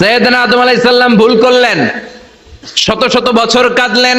সৈয়দনা আদম আলাইসাল্লাম ভুল করলেন শত শত বছর কাঁদলেন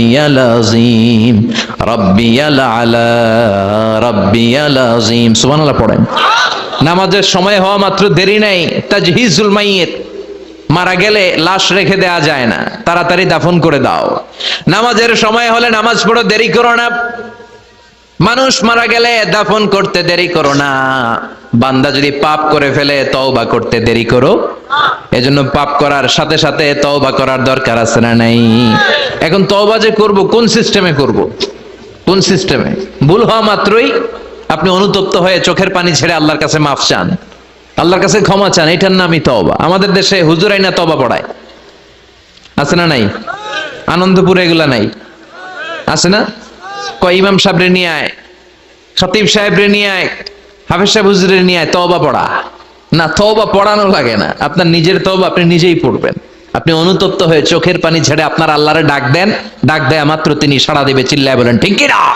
পড়েন। নামাজের সময় হওয়া মাত্র দেরি নাই, তাজহিজুল মাইয়িত। মারা গেলে লাশ রেখে দেয়া যায় না, তাড়াতাড়ি দাফন করে দাও। নামাজের সময় হলে নামাজ পড়ো দেরি করো না। মানুষ মারা গেলে দাফন করতে দেরি করো না। বান্দা যদি পাপ করে ফেলে, তওবা করতে দেরি করো। এজন্য পাপ করার সাথে সাথে তওবা করার দরকার আছে না নাই? এখন তওবা যে করব, কোন সিস্টেমে করব? কোন সিস্টেমে ভুল হওয়া মাত্রই আপনি অনুতপ্ত হয়ে চোখের পানি ছেড়ে আল্লাহর কাছে মাফ চান। আল্লাহর কাছে ক্ষমা চান, এটার নামই তওবা। আমাদের দেশে হুজুরাই না তওবা পড়ায়। আছে না নাই? আনন্দপুরে এগুলা নাই? আছে না? কয়, ইমাম সাহেবরে নিয়ে আয়, খতিব সাহেবরে নিয়ে আয়, হাফেজ সাহেব হুজুরে নিয়ে আয়, তওবা পড়া। না, তওবা পড়ানো লাগে না। আপনার নিজের তওবা আপনি নিজেই পড়বেন। আপনি অনুতপ্ত হয়ে চোখের পানি ছেড়ে আপনার আল্লাহরে ডাক দেন, ডাক দেয়া মাত্র তিনি সাড়া দেবে, চিল্লায় বলেন, ঠিক কি না?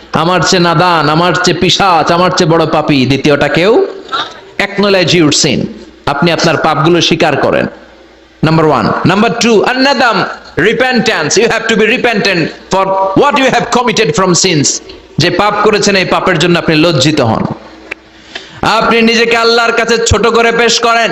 আমার চেয়ে নাদান আমার চেয়ে পিসাচ আমার চেয়ে বড় পাপী। দ্বিতীয়টা কেউ? Acknowledge your sin. আপনি আপনার পাপগুলো স্বীকার করেন। Number one number two anadam, repentance. You have to be repentant for what you have committed from sins. যে পাপ করেছেন এই পাপের জন্য আপনি লজ্জিত হন। আপনি নিজেকে আল্লাহর কাছে ছোট করে পেশ করেন।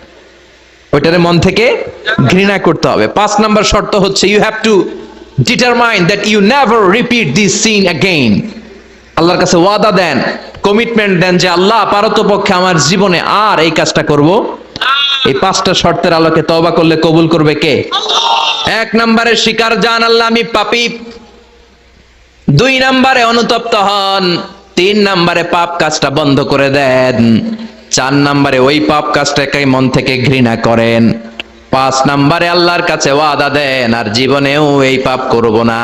ওইটারে মন থেকে ঘৃণা করতে হবে। পাঁচ নাম্বার শর্ত হচ্ছে you have to determine that you never repeat this sin again আল্লাহর কাছে ওয়াদা দেন কমিটমেন্ট দেন যে আল্লাহ পারতপক্ষে আমার জীবনে আর এই কাজটা করব। এই পাঁচটা শর্তের আলোকে তওবা করলে কবুল করবে কে? এক নম্বরে শিকার জান আল্লাহ আমি পাপী। দুই নম্বরে অনুতপ্ত হন। তিন নম্বরে পাপ কাজটা বন্ধ করে দেন। চার নম্বরে, ওই পাপ কাজটাকে মন থেকে ঘৃণা করেন। পাঁচ নম্বরে, আল্লাহর কাছে ওয়াদা দেন, আর জীবনেও এই পাপ করব না।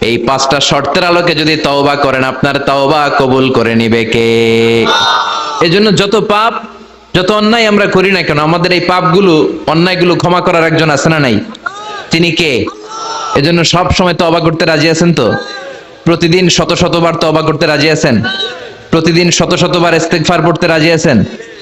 এই পাঁচটা শর্তের আলোকে যদি তওবা করেন, আপনার তওবা কবুল করে নিবে কে? এজন্য যত পাপ, যত অন্যায় আমরা করি না কেন, আমাদের এই পাপগুলো, অন্যায়গুলো ক্ষমা করার একজন আছে না নাই? তিনি কে? এজন্য সব সময় তওবা করতে রাজি আছেন তো? প্রতিদিন শত শতবার তওবা করতে রাজি আছেন? প্রতিদিন শত শতবার ইস্তেগফার পড়তে রাজি আছেন?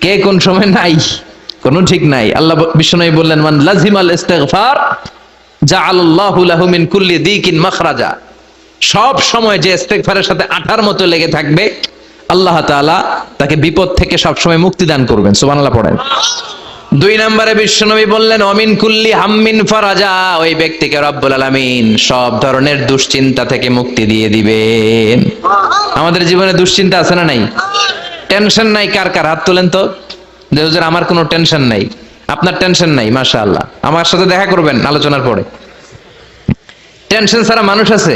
কে কোন সময় নাই? কোনো ঠিক নাই। আল্লাহ বিষ্ণু বললেন, মান লাজিমাল ইস্তেগফার, জাআলাল্লাহু লাহু মিন কুল্লি দিকিন মাখরাজা। সব সময় যে ইস্তেগফারের সাথে আঠার মতো লেগে থাকবে, আল্লাহ তাআলা তাকে বিপদ থেকে সব সময় মুক্তি দান করবেন। সুবহানাল্লাহ পড়েন। দুই নম্বরে বিশ্বনবী বললেন, অমিন কুল্লি হাম্মিন ফারাজা। ওই ব্যক্তিকে রব্বুল আলামিন সব ধরনের দুশ্চিন্তা থেকে মুক্তি দিয়ে দিবেন। আমাদের জীবনে দুশ্চিন্তা আছে না নাই? টেনশন নাই, কার কার হাত তোলেন তো? আমার কোনো টেনশন নাই, আপনার টেনশন নাই, মাশাআল্লাহ। আমার সাথে দেখা করবেন আলোচনার পরে। টেনশন ছাড়া মানুষ আছে?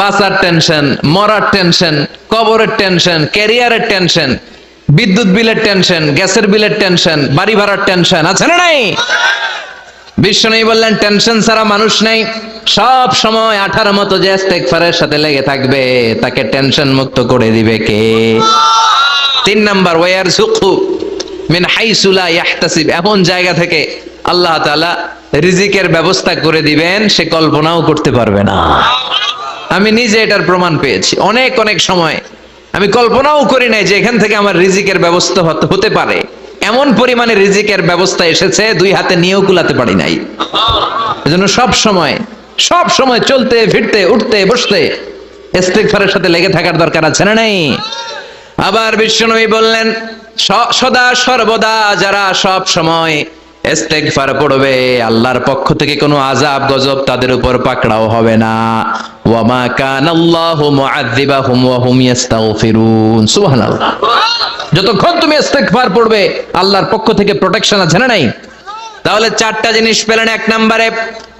বাঁচার টেনশন, মরার টেনশন, কবরের টেনশন, ক্যারিয়ারের টেনশন, বিদ্যুৎ বিলের টেনশন, গ্যাসের বিলের টেনশন, বাড়ি ভাড়ার টেনশন, আছে না নাই? বিশ্ব নেই বললেন টেনশন ছাড়া মানুষ নেই। সব সময় আঠার মতো যে সাথে লেগে থাকবে, তাকে টেনশন মুক্ত করে দিবে কে? তিন নাম্বার ওয়ার সুখু মিন হাইসুলা ইয়াহতাসিব। এমন জায়গা থেকে আল্লাহ তাআলা রিজিকের ব্যবস্থা করে দিবেন, সে কল্পনাও করতে পারবে না। আমি নিজে এটার প্রমাণ পেয়েছি। অনেক অনেক সময় আমি কল্পনাও করি নাই যে এখান থেকে আমার রিজিকের ব্যবস্থা হতে পারে। এমন পরিমাণে রিজিকের ব্যবস্থা এসেছে, দুই হাতে নিয়েও কুলাতে পারি নাই। এজন্য সব সময় সব সময় চলতে, ফিরতে, উঠতে, বসতে ইস্তেগফারের সাথে লেগে থাকার দরকার আছে না নাই? আবার বিশ্বনবী বললেন সদা সর্বদা যারা সব সময় ইস্তেগফার পড়বে, আল্লাহর পক্ষ থেকে কোনো আযাব, গজব তাদের উপর পাকড়াও হবে না। ওয়ামা কানাল্লাহু মুআযযিবাহুম ওয়া হুম ইস্তাগফিরুন সুবহানাল্লাহ। যতক্ষণ তুমি ইস্তেগফার পড়বে, আল্লাহর পক্ষ থেকে প্রোটেকশন আছে না নাই? তাহলে চারটা জিনিস পেলেন এক নম্বরে,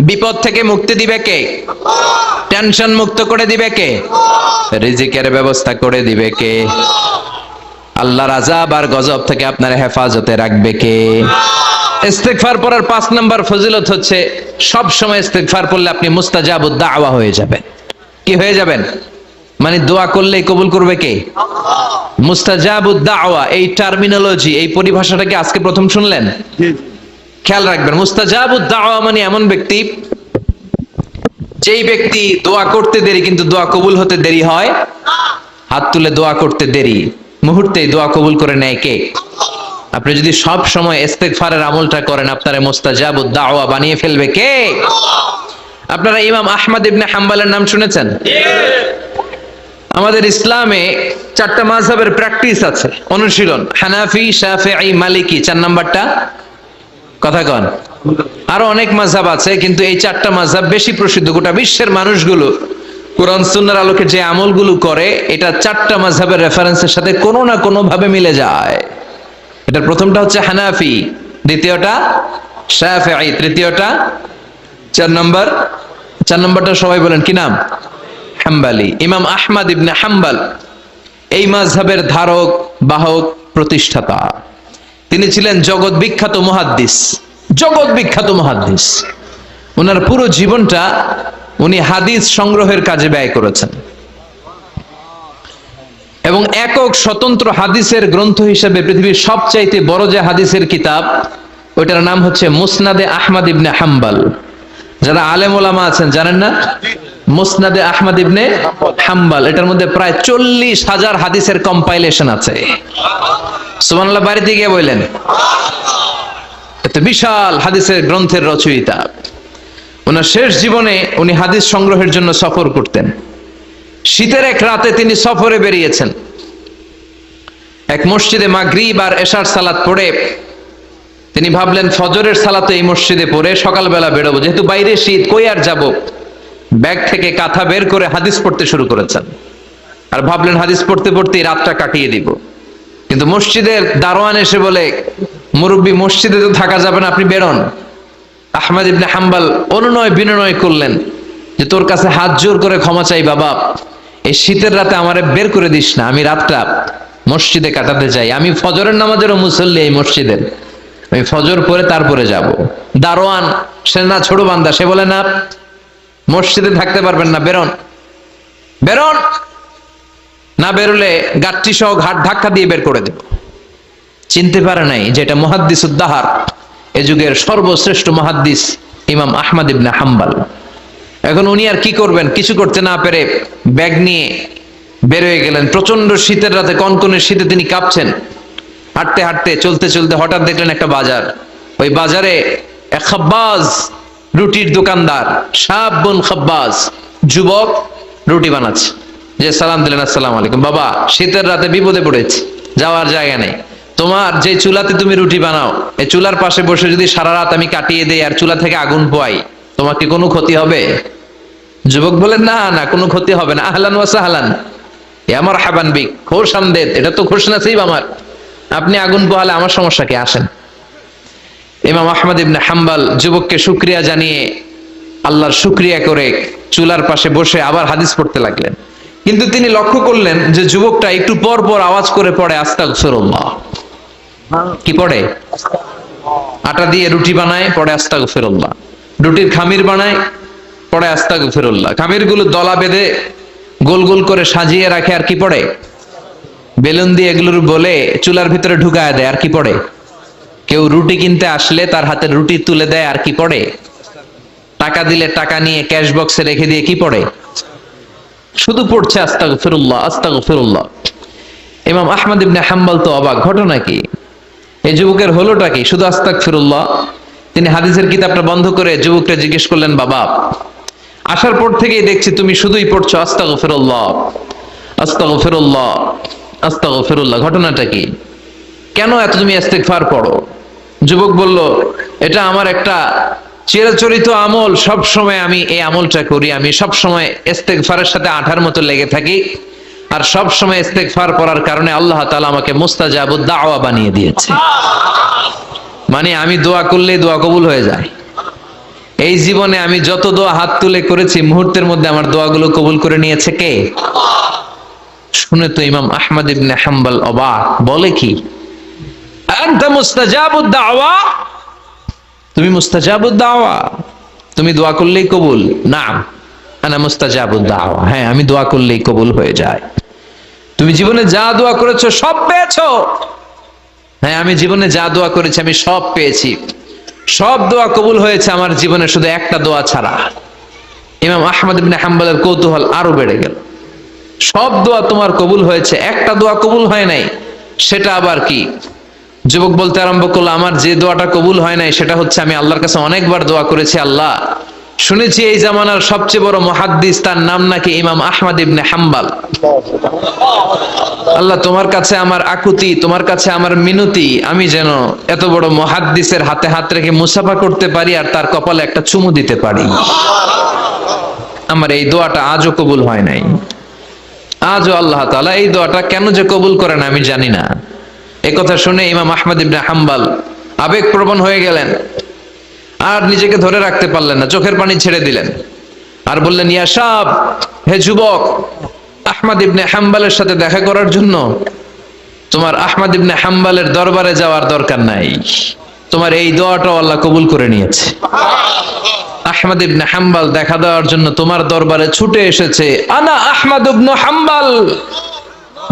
বিপদ থেকে মুক্তি দিবে কে? টেনশন মুক্ত করে দিবে কে? রিজিকের ব্যবস্থা করে দিবে কে? আল্লাহর আজাব আর গজব থেকে আপনার হেফাজতে রাখবে কে? ইস্তেগফার পড়ার পাঁচ নাম্বার ফজিলত হচ্ছে সব সময় ইস্তেগফার পড়লে আপনি মুস্তাজাবুদ দাওয়া হয়ে যাবেন। কি হয়ে যাবেন? মানে দোয়া করলেই কবুল করবে কে? মুস্তাজাবুদ দাওয়া এই টার্মিনোলজি এই পরিভাষাটাকে আজকে প্রথম শুনলেন? খেয়াল রাখবেন মুস্তাজাবুদ দাওয়া মানে এমন ব্যক্তি যেই ব্যক্তি দোয়া করতে দেরি কিন্তু দোয়া কবুল হতে দেরি হয় হাত তুলে দোয়া করতে দেরি। মুহূর্তে দোয়া কবুল করে নেয় কে? আপনি যদি সব সময় ইস্তেগফারের আমলটা করেন আপনারা মুস্তাজাবুদ দাওয়া বানিয়ে ফেলবে কে? আপনারা ইমাম আহমদ ইবনে হাম্বালের নাম শুনেছেন? আমাদের ইসলামে চারটা মাযহাবের প্র্যাকটিস আছে। অনুশীলন, হানাফি, শাফিঈ, মালিকি, চার নাম্বারটা? কথা কন। আরও অনেক মাযহাব আছে, কিন্তু এই চারটা মাযহাব বেশি প্রসিদ্ধ। গোটা বিশ্বের মানুষগুলো কোরআন, সুন্নার আলোকে যে আমলগুলো করে, এটা চারটা মাযহাবের রেফারেন্সের সাথে কোনো না কোনো ভাবে মিলে যায়। এটার প্রথমটা হচ্ছে হানাফি, দ্বিতীয়টা শাফিঈ, তৃতীয়টা চার নম্বর। চার নম্বরটা সবাই বলেন, কি নাম? হাম্বালি, ইমাম আহমদ ইবনে হাম্বাল, এই মাযহাবের ধারক, বাহক, প্রতিষ্ঠাতা। তিনি ছিলেন জগৎ বিখ্যাত মহাদ্দিস, জগৎ বিখ্যাত মহাদ্দিস। ওনার পুরো জীবনটা উনি হাদিস সংগ্রহের কাজে ব্যয় করেছেন। এবং একক স্বতন্ত্র হাদিসের গ্রন্থ হিসেবে পৃথিবীর সবচাইতে বড় যে হাদিসের কিতাব, ওইটার নাম হচ্ছে মুসনাদে আহমদ ইবনে হাম্বাল। যারা আলেম ওলামা আছেন, জানেন না? মুসনাদে আহমদ ইবনে হাম্বাল। এটার মধ্যে প্রায় চল্লিশ হাজার হাদিসের কম্পাইলেশন আছে। সুবহানাল্লাহ, বাড়িতে গিয়ে বললেন, এত বিশাল হাদিসের গ্রন্থের রচয়িতা। ওনার শেষ জীবনে উনি হাদিস সংগ্রহের জন্য সফর করতেন। শীতের এক রাতে তিনি সফরে বেরিয়েছেন। এক মসজিদে মাগরিব আর এশার সালাত পড়ে তিনি ভাবলেন, ফজরের সালাতে এই মসজিদে পড়ে সকালবেলা বেরোবো। যেহেতু বাইরে শীত, কই আর যাব? ব্যাগ থেকে কাঁথা বের করে হাদিস পড়তে শুরু করেছেন। আর ভাবলেন হাদিস পড়তে পড়তে রাতটা কাটিয়ে দিব। কিন্তু মসজিদের দারোয়ান এসে বলে, মুরব্বী, মসজিদে তো থাকা যাবে না, আপনি বেরোন। আহমদ ইবনে হাম্বাল অনুনয় বিনয় করলেন যে, তোর কাছে হাত জোর করে ক্ষমা চাই বাবা। এই শীতের রাতে আমারে বের করে দিস না, আমি রাতটা মসজিদে কাটাতে চাই। আমি ফজরের নামাজেরও মুসল্লি এই মসজিদের। আমি ফজর পরে তারপরে যাব। দারোয়ান, সে না ছোট বান্দা, সে বলে, না মসজিদে থাকতে পারবেন না, বেরোন। বেরোন? না বেরোলে গাঠটি সহ ঘাট ধাক্কা দিয়ে বের করে দেব। চিনতে পারে নাই যেটা মহাদ্দিস উদ্দাহার এ যুগের সর্বশ্রেষ্ঠ মহাদ্দিস ইমাম আহমদ ইবনে হাম্বাল। এখন উনি আর কি করবেন? কিছু করতে না পেরে ব্যাগ নিয়ে বের হয়ে গেলেন। প্রচণ্ড শীতের রাতে কনকনের শীতে তিনি কাঁপছেন। হাঁটতে হাঁটতে, চলতে চলতে হঠাৎ দেখলেন একটা বাজার। ওই বাজারে এক খাব্বাজ রুটির দোকানদার সাব বোন খাব্বাজ, যুবক রুটি বানাচ্ছে। যে সালাম দিলেন, আসসালাম আলাইকুম। বাবা, শীতের রাতে বিপদে পড়েছি, যাওয়ার জায়গা নেই। তোমার যে চুলাতে তুমি রুটি বানাও এই চুলার পাশে বসে যদি সারা রাত আমি কাটিয়ে দেই আর চুলা থেকে আগুন পোয়াই, তোমার কি কোনো ক্ষতি হবে? যুবক বলেন না না, কোনো ক্ষতি হবে না। আহলান ওয়াসা আহলান আমার হাবান বিক। খোশ আমদেদ এটা তো খোশ নাসিব আমার। আপনি আগুন পোহালে আমার সমস্যা কি? আসেন। ইমাম আহমদ ইবনে হাম্বাল যুবককে শুক্রিয়া জানিয়ে আল্লাহর শুক্রিয়া করে চুলার পাশে বসে আবার হাদিস পড়তে লাগলেন। কিন্তু তিনি লক্ষ্য করলেন যে যুবকটা একটু পর পর আওয়াজ করে পড়ে, আস্তাগফিরুল্লাহ। কি পড়ে? আটা দিয়ে রুটি বানায়, পড়ে আস্তাগফিরুল্লাহ। রুটির খামির বানায়, পড়ে আস্তাগফিরুল্লাহ। খামিরগুলো দলা বেঁধে গোল গোল করে সাজিয়ে রাখে, আর কি পড়ে? বেলুন দিয়ে এগুলোর বলে চুলার ভিতরে ঢুকায় দেয়, আর কি পড়ে? কেউ রুটি কিনতে আসলে তার হাতে রুটি তুলে দেয় আর কি পড়ে? টাকা দিলে টাকা নিয়ে ক্যাশ বক্সে রেখে দিয়ে কি পড়ে? শুধু পড়ছে আস্তাগ ফিরুল্লাহ আস্তাগ ফিরুল্লাহ ইমাম আহমদ ইবনে হাম্বাল তো অবাক। ঘটনা কি? এই যুবকের হলোটা কি? শুধু আস্তাক ফিরুল্লাহ তিনি হাদিসের কিতাবটা বন্ধ করে যুবকটা জিজ্ঞেস করলেন, বাবা, আসার পর থেকেই দেখছি তুমি শুধুই পড়ছো আস্তাগ ফিরুল্লাহ আস্তাগ ফিরুল্লাহ আস্তাগ ফিরুল্লাহ ঘটনাটা কি? কেন এত তুমি ইস্তেগফার পড়ো? যুবক বলল, এটা আমার একটা চিরাচরিত আমল। সব সময় আমি এই আমলটা করি। আমি সব সময় ইস্তেগফারের সাথে আঠার মতো লেগে থাকি। আর সব সময় ইস্তেগফার পড়ার কারণে আল্লাহ তাআলা আমাকে মুস্তাজাবুদ দাওয়া বানিয়ে দিয়েছে। মানে আমি দোয়া করলেই দোয়া কবুল হয়ে যায়। এই জীবনে আমি যত দোয়া হাত তুলে করেছি, মুহূর্তের মধ্যে আমার দোয়াগুলো কবুল করে নিয়েছে কে? শুনে তো ইমাম আহমদ ইবনে হাম্বল অবাক। বলে কি? তুমি মুস্তাজাবুদ দাওয়া। তুমি দোয়া করলেই কবুল। না আনা মুস্তাজাবুদ দাওয়া। হ্যাঁ আমি দোয়া করলেই কবুল হয়ে যায়। তুমি জীবনে যা দোয়া করেছ সব পেয়েছ। হ্যাঁ আমি জীবনে যা দোয়া করেছি আমি সব পেয়েছি। সব দোয়া কবুল হয়েছে আমার জীবনে, শুধু একটা দোয়া ছাড়া। ইমাম আহমদ ইবনে হাম্বলের কৌতূহল আরও বেড়ে গেল। সব দোয়া তোমার কবুল হয়েছে, একটা দোয়া কবুল হয় নাই। সেটা আবার কি? যুবক বলতে আরম্ভ করল, আমার যে দোয়াটা কবুল হয় নাই, সেটা হচ্ছে আমি আল্লাহর কাছে অনেকবার দোয়া করেছি, আল্লাহ। শুনেছি এই জামানার সবচেয়ে বড় মহাদ্দিস, তার নাম নাকি ইমাম আহমদ ইবনে হাম্বাল। আল্লাহ, তোমার কাছে আমার আকুতি, তোমার কাছে আমার মিনতি, আমি যেন এত বড় মহাদ্দিসের হাতে হাত রেখে মুসাফা করতে পারি আর তার কপালে একটা চুমু দিতে পারি। আমার এই দোয়াটা আজও কবুল হয় নাই। আজও আল্লাহ তাআলা এই দোয়াটা কেন যে কবুল করে না, আমি জানি না। কথা শুনে ইমাম আহমদ ইবনে হাম্বাল আবেগ প্রবণ হয়ে গেলেন। আর নিজেকে ধরে রাখতে পারলেন না, চোখের পানি ছেড়ে দিলেন। আর বললেন, ইয়া সাব, হে যুবক, আহমদ ইবনে হাম্বালের সাথে দেখা করার জন্য তোমার আহমদ ইবনে হাম্বালের দরবারে যাওয়ার দরকার নাই। তোমার এই দোয়াটাও আল্লাহ কবুল করে নিয়েছে। আহমদ ইবনে হাম্বাল দেখা দেওয়ার জন্য তোমার দরবারে ছুটে এসেছে, আনা আহমদ ইবনে হাম্বাল।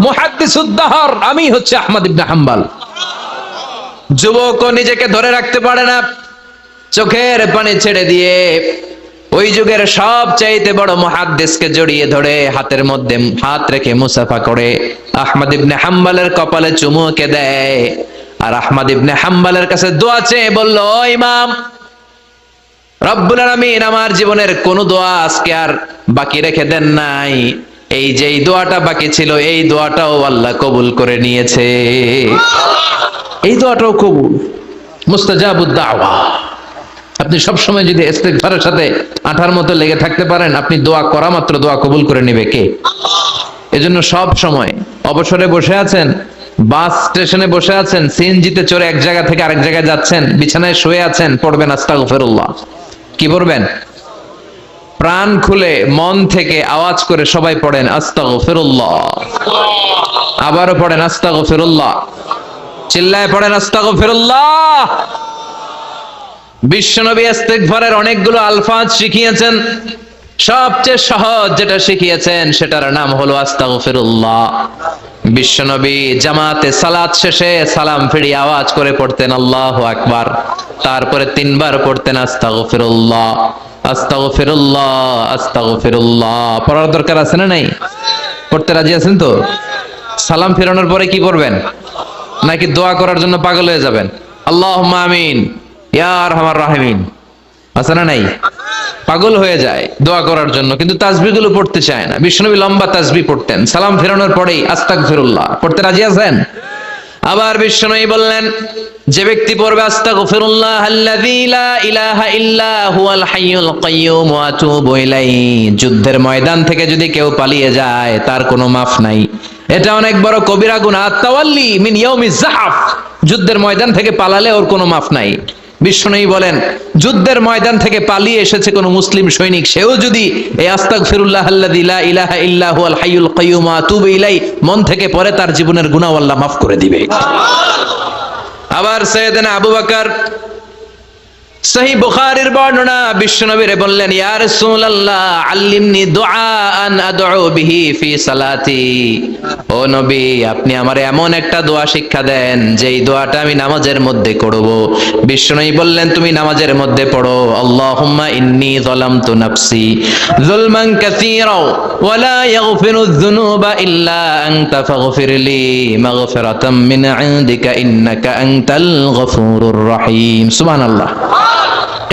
মুহাদ্দিসুদ্দাহর, আমি হচ্ছে আহমদ ইবনে হাম্বাল। যুবকও নিজেকে ধরে রাখতে পারে না, চোখের পানি ছেড়ে দিয়ে ওই যুগের সব চাইতে বড় মহাদ্দেশকে জড়িয়ে ধরে হাতের মধ্যে হাত রেখে মুসাফা করে, আহমদ ইবনে হাম্বালের কপালে চুমুকে দেয়। আর আহমদ ইবনে হাম্বালের কাছে দোয়া চেয়ে বলল, "ও ইমাম, রব্বুল আলামিন, আমার জীবনের কোন দোয়া আজকে আর বাকি রেখে দেন নাই। এই যে এই দোয়াটা বাকি ছিল, এই দোয়াটাও আল্লাহ কবুল করে নিয়েছে। এই দোয়াটাও কবুল। মুস্তাজাবুদ দাওয়া। আপনি সব সময় যদি ইস্তেগফারের সাথে আঠার মতো লেগে থাকতে পারেন, আপনি দোয়া করা মাত্র দোয়া কবুল করে নেবে কে? এজন্য সব সময় অবসরে বসে আছেন, বাস স্টেশনে বসে আছেন, সিএনজিতে চড়ে এক জায়গা থেকে আরেক জায়গায় যাচ্ছেন, বিছানায় শুয়ে আছেন, পড়বেন আস্তাগফিরুল্লাহ। কি পড়বেন? প্রাণ খুলে মন থেকে আওয়াজ করে সবাই পড়েন আস্তাগফিরুল্লাহ। আবারও পড়েন আস্তাগফিরুল্লাহ। চিল্লায় পড়েন আস্তাগফিরুল্লাহ। বিশ্বনবী ইস্তেগফারের অনেকগুলো আলফাজ শিখিয়েছেন। সবচেয়ে সহজ যেটা শিখিয়েছেন, সেটার নাম হলো আস্তাগফিরুল্লাহ। বিশ্বনবী জামাতে সালাত শেষে সালাম ফিরিয়ে আওয়াজ করে পড়তেন আল্লাহ আকবার। তারপরে তিনবার পড়তেন আস্তাগফিরুল্লাহ। আস্তাগফিরুল্লাহ আস্তাগফিরুল্লাহ। পড়ার দরকার আছে না নাই? পড়তে রাজি আছেন তো? সালাম ফেরানোর পরে কি পড়বেন? নাকি দোয়া করার জন্য পাগল হয়ে যাবেন? আল্লাহ আমিন। ইয়ার আমার রাহিমিন। আছে না নাই? পাগল হয়ে যায় দোয়া করার জন্য, কিন্তু তাসবিগুলো পড়তে চায় না। বিষ্ণবী লম্বা তাসবি পড়তেন। সালাম ফেরানোর পরেই আস্তাক ফিরুল্লাহ পড়তে রাজি আছেন? আবার বিষ্ণবী বললেন, যে ব্যক্তি পড়বে, আস্তাগফিরুল্লাহ আল্লাযী যুদ্ধের ময়দান থেকে যদি কেউ পালিয়ে যায়, তার কোনো মাফ নাই। এটা অনেক বড় কবিরা গুনাহ। তাওয়াল্লি মিন ইয়াউমিজ জাহাফ যুদ্ধের ময়দান থেকে পালালে ওর কোনো মাফ নাই। বিষ্ণুই বলেন যুদ্ধের ময়দান থেকে পালিয়ে এসেছে কোন মুসলিম সৈনিক। সেও যদি এই আস্তাক ফিরুল্লাহ ইলাহা ইল্লাহ আল হাইউল কাইয়্যুম তুব ইলাই মন থেকে পরে তার জীবনের গুনাহ আল্লাহ মাফ করে দিবে। আবার সৈয়দনা আবু বকর সহি বুখারীর বর্ণনা বিশ্বনবীরে বললেন, ইয়া রাসূলুল্লাহ, আল্লিমনি দুআআন আদউ বিহি ফি সালাতি। ও নবী, আপনি আমার এমন একটা দোয়া শিক্ষা দেন, যেই দোয়াটা আমি নামাজের মধ্যে করব। বিশ্বনবী বললেন, তুমি নামাজের মধ্যে পড়ো। আল্লাহুম্মা ইন্নী যালামতু নাফসি যুলমান কাসীরা ওয়া লা ইয়াগফিরু যুনুবা ইল্লা আনতা ফাগফিরলি মাগফিরাতাম মিন ইনদিকা ইন্নাকা আনতাল গফুরুর রহিম। সুবহানাল্লাহ।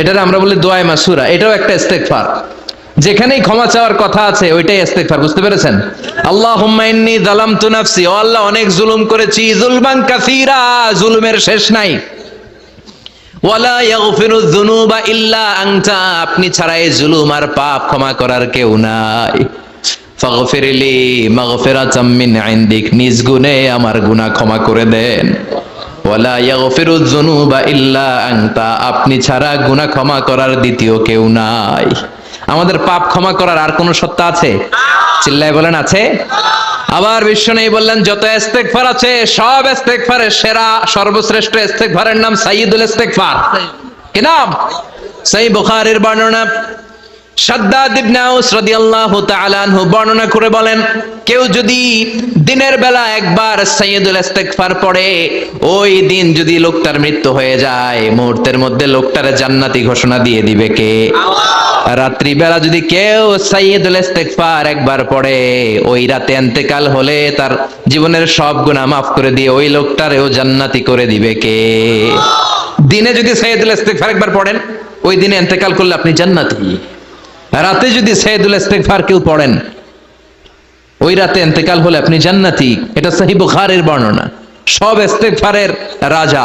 এটার আমরা বলি দোয়ায় মাসুরা, এটাও একটা ইস্তেগফার। যেখানেই ক্ষমা চাওয়ার কথা আছে, ওইটাই ইস্তেগফার, বুঝতে পেরেছেন? আল্লাহুম্মা ইন্নী যালামতু নাফসি, ও আল্লাহ অনেক জুলুম করেছি, জুলমান কাসীরা, জুলুমের শেষ নাই। ওয়ালা ইয়াগফিরু যুনুবা ইল্লা আনতা, আপনি ছাড়া এই জুলুম আর পাপ ক্ষমা করার কেউ নাই। ফাগফিরলি মাগফিরাতাম মিন ইনদিক, নিজ গুণে আমার গুনাহ ক্ষমা করে দেন। ওয়ালা ইয়াগফিরু যুনুবা ইল্লা আনতা, আপনি ছাড়া গুনাহ ক্ষমা করার দ্বিতীয় কেউ নাই। আমাদের পাপ ক্ষমা করার আর কোন সত্তা আছে? চিল্লায় বলেন, আছে। আবার বিশ্ব নেই বললেন, যত ইস্তেগফার আছে, সব ইস্তেগফারের সেরা, সর্বশ্রেষ্ঠ ইস্তেগফারের নাম সাইয়্যিদুল ইস্তেগফার। কি নাম? সেই বুখারীর বর্ণনা। বর্ণনা করে বলেন কেউ যদি দিনের বেলা একবার সাইয়্যিদুল ইস্তিগফার পড়ে ওই দিন যদি লোকটার মৃত্যু হয়ে যায় মুহূর্তের মধ্যে লোকটার জান্নাতি ঘোষণা দিয়ে দিবে কে? রাত্রি বেলা যদি কেউ সাইয়্যিদুল ইস্তিগফার একবার পড়ে ওই রাতে ইন্তেকাল হলে তার জীবনের সব গুনাহ মাফ করে দিয়ে ওই লোকটারেও জান্নাতি করে দিবে কে? দিনে যদি সাইয়্যিদুল ইস্তিগফার একবার পড়েন ওই দিনে ইন্তেকাল করলে আপনি জান্নাতি। রাতে যদি সৈয়দুল ইস্তেগফার কেউ পড়েন, ওই রাতে ইন্তেকাল হলে আপনি জান্নাতি। এটা সহি বুখারীর বর্ণনা। সব ইস্তেগফারের রাজা,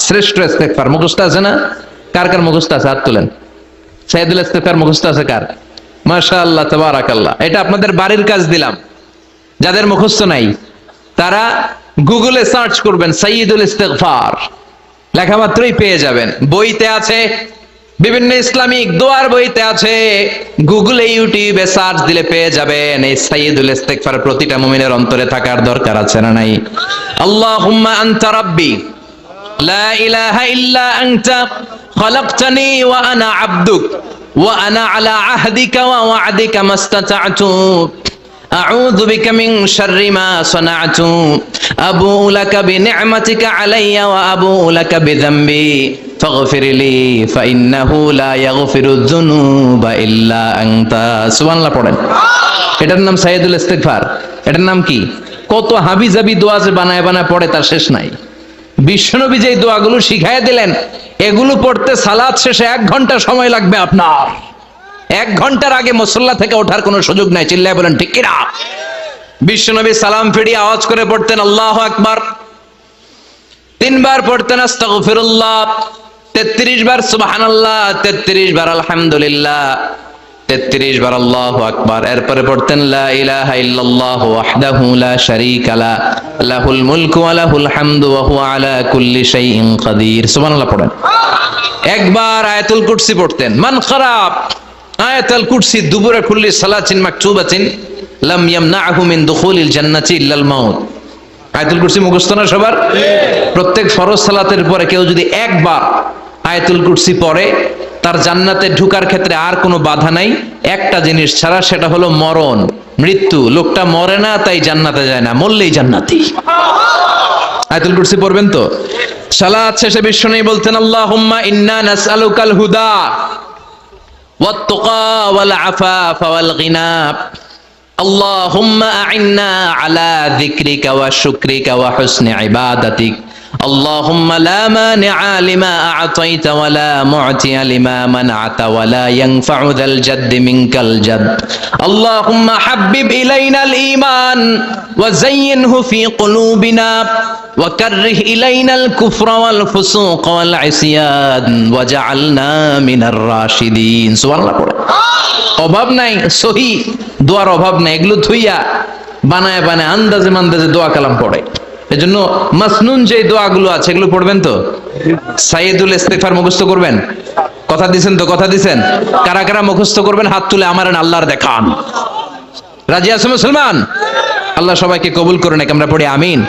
শ্রেষ্ঠ ইস্তেগফার। মুখস্থ আছে না? কার কার মুখস্থ আছে? হাত তুলেন। সৈয়দুল ইস্তেগফার মুখস্থ আছে কার? মাশাআল্লাহ, তাবারাকাল্লাহ। এটা আপনাদের বাড়ির কাজ দিলাম। যাদের মুখস্থ নাই, তারা গুগলে সার্চ করবেন সাইয়দুল ইস্তেগফার। লেখা মাত্রই পেয়ে যাবেন। বইতে আছে বিভিন্ন ইসলামিক দোয়ার বইতে আছে, গুগলে, ইউটিউবে সার্চ দিলে পেয়ে যাবেন। এই সাইয়্যিদুল ইস্তিগফার প্রতিটা মুমিনের অন্তরে থাকার দরকার আছে না নাই? আল্লাহুম্মা আনতা রাব্বি, লা ইলাহা ইল্লা আনতা, খলাকতানি ওয়া আনা আবদুক, ওয়া আনা আলা আহদিকা ওয়া ওয়া'দিকা মাস্তাতা'তু। أعوذ بك من شر ما صنعت أبوء لك بنعمتك علي وأبوء لك بذنبي فاغفر لي فإنه لا يغفر الذنوب إلا أنت سبحان الله পড়েন এটার নাম সাইয়্যিদুল ইস্তিগফার এটার নাম কি কত হাবিজাবি দোয়া যে বানায় বানায় পড়ে তার শেষ নাই বিশ্বনবী যে দোয়াগুলো শিখাইয়া দিলেন এগুলো পড়তে সালাত শেষে এক ঘন্টা সময় লাগবে আপনার এক ঘণ্টার আগে মুসল্লা থেকে ওঠার কোনো সুযোগ নাই। চিল্লায় বলেন, ঠিক কিনা? বিশ্বনবী সালাম ফিরিয়ে আওয়াজ করে পড়তেন, আল্লাহ আকবার। তিনবার পড়তেন, আস্তাগফিরুল্লাহ। তেত্রিশ বার, সুবহানাল্লাহ। তেত্রিশ বার, আলহামদুলিল্লাহ। তেত্রিশ বার, আল্লাহ আকবার। এরপরে পড়তেন, লা ইলাহা ইল্লাল্লাহু ওয়াহদাহু লা শারীকা লা। লাহুল মুলকু ওয়া লাহুল হামদু ওয়া হুয়া আলা কুল্লি শাইইন কাদির। সুবহানাল্লাহ পড়েন। একবার আয়াতুল কুরসি পড়তেন, মান খারাপ। আয়াতুল কুরসি দুবুরে কুল্লি সালাতিন মাকতুবাতিন লাম ইয়ামনাহু মিন দুখুলিল জান্নাতি ইল্লাল মাউত। আয়াতুল কুরসি মুখস্থ না সবার? প্রত্যেক ফরজ সালাতের পরে কেউ যদি একবার আয়াতুল কুরসি পড়ে, তার জান্নাতে ঢুকার ক্ষেত্রে আর কোনো বাধা নাই। একটা জিনিস ছাড়া সেটা হলো মরণ। মৃত্যু। লোকটা মরে না, তাই জান্নাতে যায় না। মরলেই জান্নাতি। আয়াতুল কুরসি পড়বেন তো? সালাত শেষে বিশ্ব নেই বলতেন, আল্লাহুম্মা ইন্না নাসআলুকাল হুদা। والتقى والعفاف والغنى اللهم أعنا على ذكرك وشكرك وحسن عبادتك. اللهم لا مانع لما أعطيت ولا معتي لما منعت ولا ينفع ذا الجد منك الجد. اللهم حبب إلينا الإيمان وزينه في قلوبنا. وكره إلينا الكفر والفسوق والعصيان وجعلنا من الراشدين سبحان الله অভাব নাই সহি দোয়ার অভাব নাই এগুলো থুইয়া বানায় বানায় আন্দাজে মান্দাজে দোয়া কালাম পড়ে এজন্য মাসনুন যে দোয়াগুলো আছে এগুলো পড়বেন তো সাইয়েদুল ইস্তেগফার মুখস্থ করবেন কথা দিছেন তো কথা দিছেন কারা কারা মুখস্থ করবেন হাত তুলে আমার আল্লাহর দেখান রাজি আছে মুসলমান আল্লাহ সবাইকে কবুল করুন আমরা পড়ি আমিন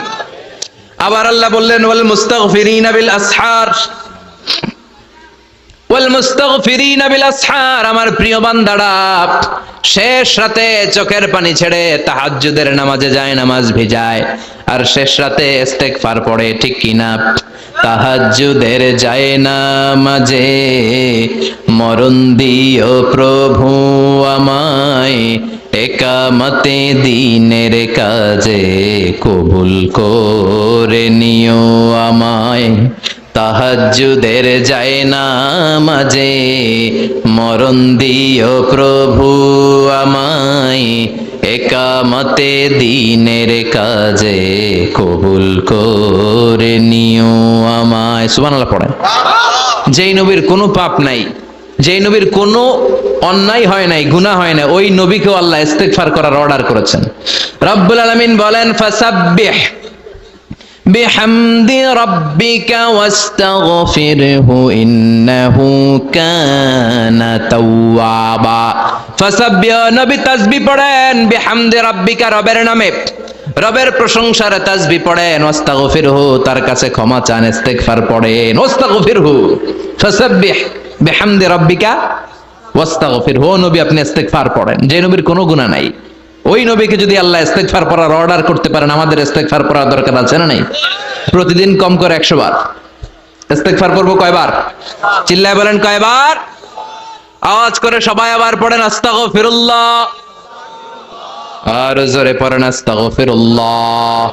আবার আল্লাহ বললেন, ওয়াল মুস্তাগফিরিনা বিল আসহার। ওয়াল মুস্তাগফিরিনা বিল আসহার। আমার প্রিয় বান্দারা, শেষ রাতে চোখের পানি ছেড়ে তাহাজ্জুদের নামাজে যায়, নামাজ ভিজায়। আর শেষ রাতে ইস্তেগফার পড়ে, ঠিক কি না? তাহাজ্জুদের যায় নামাজে। মরণ দিও প্রভু আমায়। একামতে দিনের কাজে কবুল করে নিও আমায়। তাহাজ্জুদের যায় না মাঝে, মরণ দিও প্রভু আমায়। একামতে দিনের কাজে কবুল করে নিও আমায়। সুবহানাল্লাহ পড়েন। যেই নবীর কোনো পাপ নাই যেই নবীর কোনো অন্যায় হয় নাই গুনাহ হয় না ওই নবীকেও আল্লাহ ইস্তেগফার করার অর্ডার করেছেন রব্বুল আলামিন বলেন ফাসাব্বিহ بحمد ربك واستغفره إنه كان توابا فسبح নবী তাসবিহ পড়েন বিহামদি রাব্বিকা রবের নামে রবের প্রশংসার তাসবিহ পড়েন ওয়াস্তাগফিরহু তার কাছে ক্ষমা চান ইস্তেগফার পড়েন ওয়াস্তাগফিরহু ফাসাব্বিহ বিহামদি রাব্বিকা ওয়াস্তাগফির। হো নবী, আপনি ইস্তেগফার পড়েন। যে নবীর কোনো গুনাহ নাই। ওই নবীকে যদি আল্লাহ ইস্তেগফার পড়ার অর্ডার করতে পারেন, আমাদের ইস্তেগফার পড়ার দরকার আছে না নাই? প্রতিদিন কম করে 100 বার। ইস্তেগফার করব কয়বার? চিল্লায় বলেন কয়বার? আওয়াজ করে সবাই আবার পড়েন, আস্তাগফিরুল্লাহ। আর জোরে পড়েন, আস্তাগফিরুল্লাহ।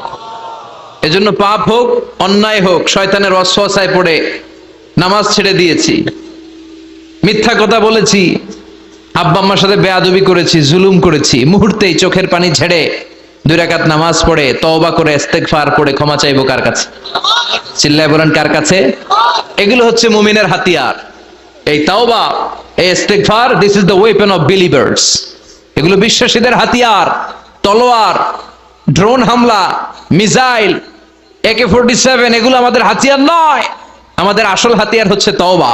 এজন্য পাপ হোক, অন্যায় হোক, শয়তানের অশ্বাসায় পড়ে নামাজ ছেড়ে দিয়েছি। মিথ্যা কথা বলেছি। আব্বা আম্মার সাথে বেয়াদবি করেছি, জুলুম করেছি। মুহূর্তেই চোখের পানি ঝেড়ে দুই রাকাত নামাজ পড়ে, তওবা করে, ইস্তেগফার পড়ে, ক্ষমা চাইব কার কাছে? চিল্লায় বলেন, কার কাছে? এগুলো হচ্ছে মুমিনের হাতিয়ার। এই তাওবা, এই ইস্তেগফার this is the weapon of believers এগুলো বিশ্বাসীদের হাতিয়ার, তলোয়ার ড্রোন হামলা, মিসাইল একে ফোরটি সেভেন, এগুলো আমাদের হাতিয়ার নয়। আমাদের আসল হাতিয়ার হচ্ছে তওবা।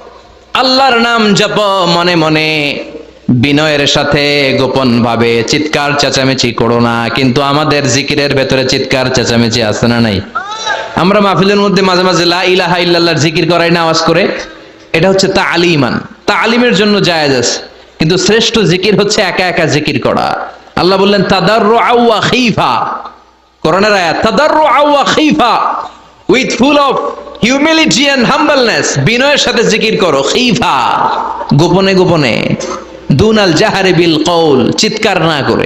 আল্লাহর নাম জপ মনে মনে। বিনয়ের সাথে গোপন ভাবে চিৎকার চেঁচামেচি করো না, কিন্তু আমাদের জিকিরের ভেতরে চিৎকার চেঁচামেচি আছে না নাই? আমরা মাহফিলের মধ্যে মাঝে মাঝে লা ইলাহা ইল্লাল্লাহর জিকির করাই না আওয়াজ করে। এটা হচ্ছে তা আলিমান তা আলিমের জন্য জায়েজ আছে, কিন্তু শ্রেষ্ঠ জিকির হচ্ছে একা একা জিকির করা। আল্লাহ বললেন আওয়া খিফা। কোরআনের আয়াত তাদাররু খিফা with full of humility and humbleness বিনয়ের সাথে জিকির করো। খিফা। গোপনে গোপনে। দুনাল জাহারে বিল কৌল চিৎকার না করে।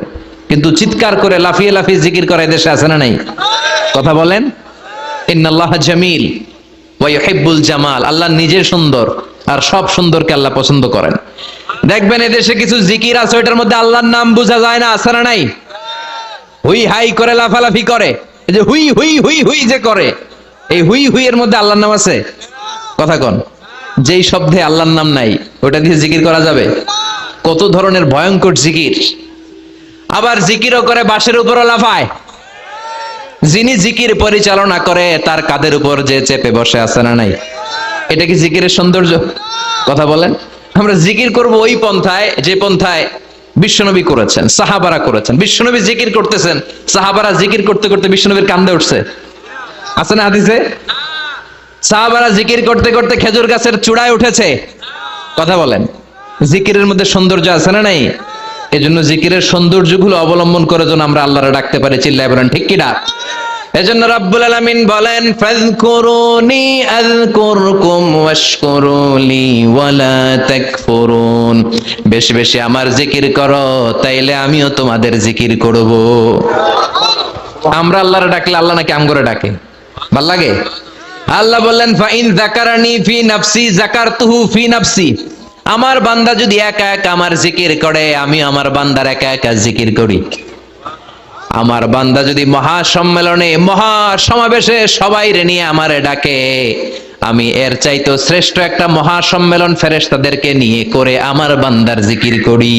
কিন্তু চিৎকার করে লাফিয়ে লাফিয়ে জিকির করা দেশে আছে না নাই? কথা বলেন? ইন্নাল্লাহ জামিল ওয়া ইউহিব্বুল জামাল। আল্লাহ নিজে সুন্দর। আর সব সুন্দরকে আল্লাহ পছন্দ করেন। দেখবেন এদেশে কিছু জিকির আছে, ওইটার মধ্যে আল্লাহর নাম বোঝা যায় না, আছে না নাই? হুই হাই করে, লাফালাফি করে। যে হুই হুই হুই হুই যে করে। এই হুই হুই এর মধ্যে আল্লাহর নাম আছে? কথা কন। যেই শব্দে আল্লাহর নাম নাই, ওটা দিয়ে জিকির করা যাবে? কত ধরনের ভয়ঙ্কর জিকির। আবার জিকিরও করে বাসের উপরও লাফায়। যিনি জিকির পরিচালনা করে, তার কাদের উপর যে চেপে বসে আছে না নাই? এটা কি জিকিরের সৌন্দর্য? কথা বলেন। আমরা জিকির করব ওই পন্থায়, যে পন্থায় বিশ্বনবী করেছেন, সাহাবারা করেছেন। বিশ্বনবী জিকির করতেছেন, সাহাবারা জিকির করতে করতে বিশ্বনবীর কান্দে উঠছে। আছে না হাদিসে? সাহাবারা জিকির করতে করতে খেজুর গাছের চূড়ায় উঠেছে। কথা বলেন। জিকিরের মধ্যে সৌন্দর্য আছে না নাই? এজন্য জিকিরের সৌন্দর্যগুলো অবলম্বন করে যেন আমরা আল্লাহরে ডাকতে পারি, চিল্লায় বলেন, ঠিক কি ডাক এজন্য রাব্বুল আলামিন বলেন, ফাযকুরুনি আযকুরকুম ওয়াশকুরুলি ওয়ালা তাকফুরুন। বেশি বেশি আমার জিকির করো, তাইলে আমিও তোমাদের জিকির করব। আমরা আল্লাহরে ডাকলে আল্লাহ নাকি আম করে ডাকে? ভালো লাগে? আল্লাহ বললেন, ফাইন জাকারানি ফি নাফসি জাকারতুহু ফি নাফসি। আমার বান্দা যদি একা একা আমার জিকির করে, আমি আমার বান্দার একা একা জিকির করি। আমার বান্দা যদি মহা সম্মেলনে মহা সমাবেশে সবাই রে নিয়ে আমারে ডাকে, আমি এর চাইতো শ্রেষ্ঠ একটা মহা সম্মেলন ফেরেশতাদেরকে নিয়ে করে আমার বান্দার জিকির করি।